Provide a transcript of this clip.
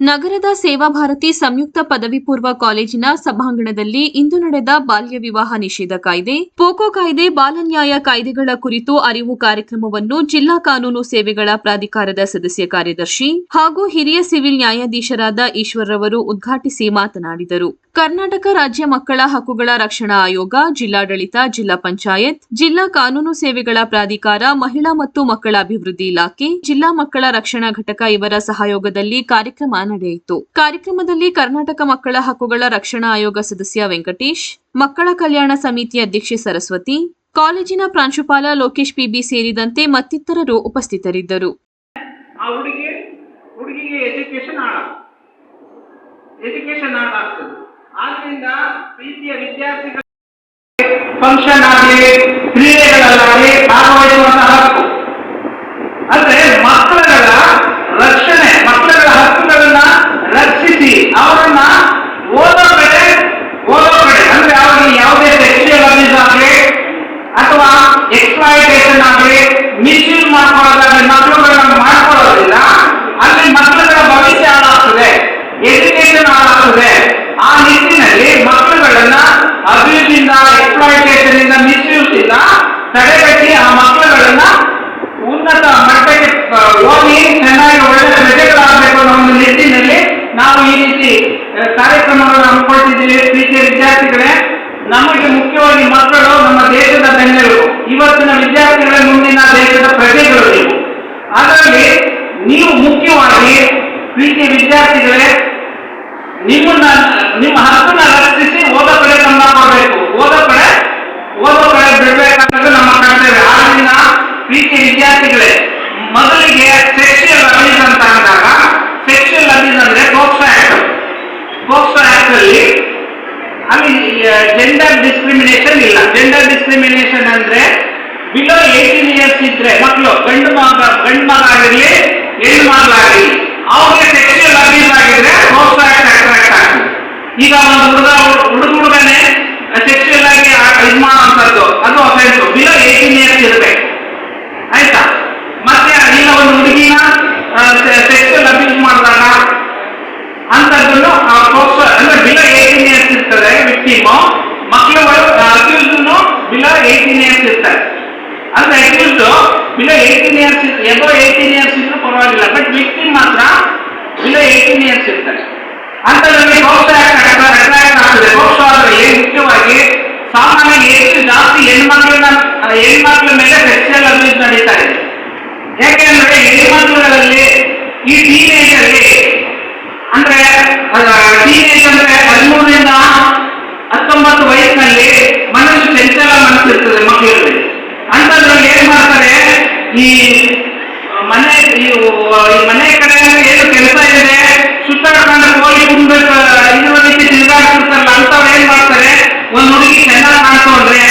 ನಗರದ ಸೇವಾ ಭಾರತಿ ಸಂಯುಕ್ತ ಪದವಿ ಪೂರ್ವ ಕಾಲೇಜಿನ ಸಭಾಂಗಣದಲ್ಲಿ ಇಂದು ನಡೆದ ಬಾಲ್ಯ ವಿವಾಹ ನಿಷೇಧ ಕಾಯ್ದೆ. ಪೋಕೋ ಕಾಯ್ದೆ ಬಾಲನ್ಯಾಯ ಕಾಯ್ದೆಗಳ ಕುರಿತು ಅರಿವು ಕಾರ್ಯಕ್ರಮವನ್ನು ಜಿಲ್ಲಾ ಕಾನೂನು ಸೇವೆಗಳ ಪ್ರಾಧಿಕಾರದ ಸದಸ್ಯ ಕಾರ್ಯದರ್ಶಿ ಹಾಗೂ ಹಿರಿಯ ಸಿವಿಲ್ ನ್ಯಾಯಾಧೀಶರಾದ ಈಶ್ವರ್ರವರು ಉದ್ಘಾಟಿಸಿ ಮಾತನಾಡಿದರು. ಕರ್ನಾಟಕ ರಾಜ್ಯ ಮಕ್ಕಳ ಹಕ್ಕುಗಳ ರಕ್ಷಣಾ ಆಯೋಗ, ಜಿಲ್ಲಾಡಳಿತ, ಜಿಲ್ಲಾ ಪಂಚಾಯತ್, ಜಿಲ್ಲಾ ಕಾನೂನು ಸೇವೆಗಳ ಪ್ರಾಧಿಕಾರ, ಮಹಿಳಾ ಮತ್ತು ಮಕ್ಕಳ ಅಭಿವೃದ್ಧಿ ಇಲಾಖೆ, ಜಿಲ್ಲಾ ಮಕ್ಕಳ ರಕ್ಷಣಾ ಘಟಕ ಇವರ ಸಹಯೋಗದಲ್ಲಿ ಕಾರ್ಯಕ್ರಮ ನಡೆಯಿತು. ಕಾರ್ಯಕ್ರಮದಲ್ಲಿ ಕರ್ನಾಟಕ ಮಕ್ಕಳ ಹಕ್ಕುಗಳ ರಕ್ಷಣಾ ಆಯೋಗ ಸದಸ್ಯ ವೆಂಕಟೇಶ್, ಮಕ್ಕಳ ಕಲ್ಯಾಣ ಸಮಿತಿ ಅಧ್ಯಕ್ಷೆ ಸರಸ್ವತಿ, ಕಾಲೇಜಿನ ಪ್ರಾಂಶುಪಾಲ ಲೋಕೇಶ್ ಪಿಬಿ ಸೇರಿದಂತೆ ಮತ್ತಿತರರು ಉಪಸ್ಥಿತರಿದ್ದರು. ಫಂಕ್ಷನ್ ಆಗಲಿ, ಕ್ರೀಡೆಗಳಲ್ಲಾಗಲಿ ಭಾಗವಹಿಸುವಂತಹ ಹಕ್ಕು. ಅಂದ್ರೆ ಮಕ್ಕಳ ರಕ್ಷಣೆ ಮಕ್ಕಳ ಹಕ್ಕುಗಳನ್ನ ರಕ್ಷಿಸಿ ಅವರನ್ನ ಓದೋ ಕಡೆ ಓದೋ ಕಡೆ ಅಂದ್ರೆ ಅವರಿಗೆ ಯಾವುದೇ ಸೆಕ್ಷುಯಲ್ ಅಬ್ಯೂಸ್ ಆಗಲಿ ಅಥವಾ ಎಕ್ಸ್ಪ್ಲಾಯಿಟೇಷನ್ ಆಗಲಿ ಮಿಸ್ಯೂಸ್ ಮಾಡ್ಕೊಳ್ಳೋದಾಗಲಿ ಮಕ್ಕಳುಗಳನ್ನ ಮಾಡ್ಕೊಳ್ಳೋದ್ರಿಂದ ಅಲ್ಲಿ ಮಕ್ಕಳುಗಳ ಭವಿಷ್ಯ ಹಾಳಾಗ್ತದೆ ಎಜುಕೇಶನ್ ಹಾಳಾಗ್ತದೆ. ಆ ನಿಟ್ಟಿನಲ್ಲಿ ಮಕ್ಕಳುಗಳನ್ನ ಅಭಿವೃದ್ಧಿಯಿಂದ ಎಕ್ಸ್ಪ್ಲಾಯಿಟೇಷನ್ ಇಂದ ಮಿಸ್ಯೂಸ್ ಇಂದ ತಡೆಗಟ್ಟಿ ಆ ಮಕ್ಕಳುಗಳನ್ನ ಉನ್ನತ ಮಟ್ಟಕ್ಕೆ ಹೋಗಿ ಚೆನ್ನಾಗಿ ಒಳ್ಳೆಯ ಪ್ರಜೆಗಳಾಗಬೇಕು ಅನ್ನೋ ಒಂದು ನಿಟ್ಟಿನಲ್ಲಿ ನಾವು ಈ ರೀತಿ ಕಾರ್ಯಕ್ರಮಗಳನ್ನು ಹಮ್ಮಿಕೊಳ್ತಿದ್ದೀವಿ. ಪ್ರೀತಿಯ ವಿದ್ಯಾರ್ಥಿಗಳೇ, ನಮಗೆ ಮುಖ್ಯವಾಗಿ ಮಕ್ಕಳು ನಮ್ಮ ದೇಶದ ಬೆನ್ನೆಲುಬು. ಇವತ್ತಿನ ವಿದ್ಯಾರ್ಥಿಗಳ ಮುಂದಿನ ದೇಶದ ಅದರಲ್ಲಿ ನೀವು ಮುಖ್ಯವಾಗಿ ಪ್ರೀತಿ ವಿದ್ಯಾರ್ಥಿಗಳೇ, ನಿಮ್ಮನ್ನ, ನಿಮ್ಮ ಹಕ್ಕನ್ನ ರಕ್ಷಿಸಿ ಓದೋ ಕಡೆ ಗಮನ ಕೊಡಬೇಕು ಓದೋ ಕಡೆ ಓದೋ ಕಡೆ ಬಿಡಬೇಕಾದ್ರೆ ನಮ್ಮ ಕರ್ತವ್ಯ. ಆಗಿನ ಪ್ರೀತಿ ವಿದ್ಯಾರ್ಥಿಗಳೇ ಮೊದಲಿಗೆ ಸೆಕ್ಷುಯಲ್ ಅಬೀಸ್ ಅಂತ ಅಂದಾಗ ಸೆಕ್ಷುಯಲ್ ಅಬೀಸ್ ಅಂದ್ರೆ ಪೋಕ್ಸೋ ಆಕ್ಟ್ ಪೋಕ್ಸೋ ಆಕ್ಟ್ ಅಲ್ಲಿ ಅಲ್ಲಿ ಜೆಂಡರ್ ಡಿಸ್ಕ್ರಿಮಿನೇಷನ್ ಇಲ್ಲ. ಜೆಂಡರ್ ಡಿಸ್ಕ್ರಿಮಿನೇಷನ್ ಅಂದ್ರೆ ಬಿಲೋ ಏಟೀನ್ ಇಯರ್ಸ್ ಇದ್ರೆ ಮಕ್ಕಳು ಗಂಡು ಮಗ ಗಂಡು ಮಗ ಆಗಿರ್ಲಿ ಹೆಣ್ಣು ಮಾಡಲಾಗಿ? ಅವ್ರಿಗೆ ಸೆಕ್ಷುಯಲ್ ಅಬ್ಯೂಸ್ ಆಗಿದ್ರೆ ಆಕ್ಟ್ ಅಟ್ರಾಕ್ಟ್ ಆಗ್ತದೆ ಈಗ ಒಂದು ಹುಡುಗ ಹುಡುಗ ಹುಡುಗನೇ ಸೆಕ್ಷುಯಲ್ ಆಗಿ ಇದು ಮಾಡುವಂಥದ್ದು, ಅದು ಅಫೆನ್ಸ್ ಬಿಲೋ ಏಯ್ಟೀನ್ ಇಯರ್ಸ್ ಇರಬೇಕು ಆಯ್ತಾ? ಮತ್ತೆ ಈಗ ಒಂದು ಹುಡುಗಿನ ಸೆಕ್ಷುಯಲ್ ಅಬ್ಯೂಸ್ ಮಾಡಿದಾಗ ಅಂತದ್ದನ್ನು ಪೋಕ್ಸೋ ಅಂದ್ರೆ ಬಿಲೋ ಏಯ್ಟೀನ್ ಇಯರ್ಸ್ ಇರ್ತದೆ ವಿಕ್ಟಿಮು ಮಕ್ಕಳುಗಳು ಅಕ್ಯೂಸ್ನು ಬಿಲೋ ಏಯ್ಟೀನ್ ಇಯರ್ಸ್ ಇರ್ತಾರೆ ಅಂದ್ರೆ accuse below eighteen years above eighteen years ಇದ್ರೂ ಪರವಾಗಿಲ್ಲ ಬಟ್ ವಿಕ್ಟಿಮ್ ಮಾತ್ರ ಬಿಲೋ ಏಯ್ಟೀನ್ ಇಯರ್ಸ್ ಇರ್ತಾರೆ ಅಂತದ್ರಲ್ಲಿ ಅಟ್ರಾಕ್ಟ್ ಆಗ್ತದೆ ಮುಖ್ಯವಾಗಿ ಸಾಮಾನ್ಯ ಎಷ್ಟು ಜಾಸ್ತಿ ಹೆಣ್ಮಕ್ಳನ್ನ, ಹೆಣ್ಮಕ್ಳ ಮೇಲೆ ಸೆಕ್ಷಲ್ ಅಬ್ಯೂಸ್ ನಡೀತಾ ಇದೆ. ಯಾಕೆಂದ್ರೆ ಹೆಣ್ಮಕ್ಳಲ್ಲಿ ಈ ಟೀನೇಜ್ ಅಲ್ಲಿ ಅಂದ್ರೆ ಟೀನೇಜ್ ಅಂದ್ರೆ ಹದಿಮೂರರಿಂದ ಹತ್ತೊಂಬತ್ತು ವಯಸ್ಸಿನಲ್ಲಿ ಮನಸ್ಸು ಚಂಚಲ ಮನಸ್ಸಿರ್ತದೆ ಮಕ್ಕಳಲ್ಲಿ ಅಂತದ್ರಲ್ಲಿ ಏನ್ ಮಾಡ್ತಾರೆ? ಈ ಮನೆ ಈ ಮನೆ ಕಡೆ ಏನು ಕೆಲಸ ಮನೆ